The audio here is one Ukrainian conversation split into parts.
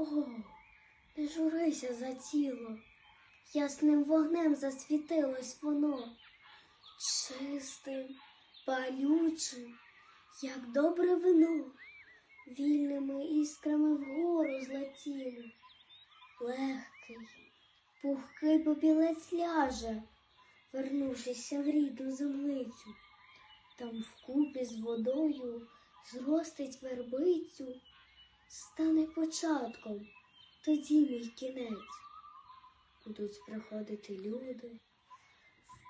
О, не журися за тіло, ясним вогнем засвітилось воно, чистим, палючим, як добре вино, вільними іскрами вгору злетіло, легкий, пухкий попілець ляже, вернувшися в рідну землицю, там вкупі з водою зростить вербицю, стане початком, тоді мій кінець. Будуть приходити люди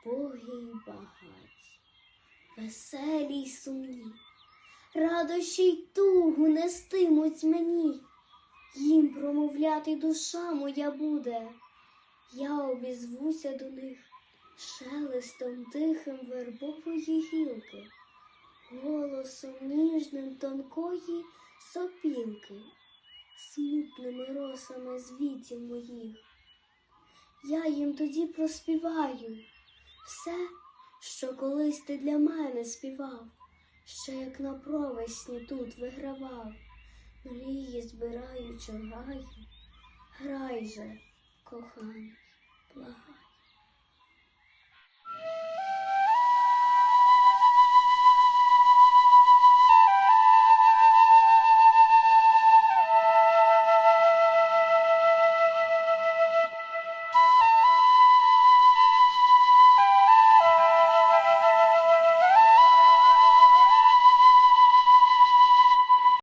вбогі й багаті, веселі й сумні, радощі й тугу нестимуть мені, їм промовляти душа моя буде, я обізвуся до них шелестом тихим вербової гілки, голосом ніжним тонкої сопілки, смутними росами звітів моїх. Я їм тоді проспіваю все, що колись ти для мене співав, що як на провесні тут вигравав, мрії збираючи гаю, грай же, коханий.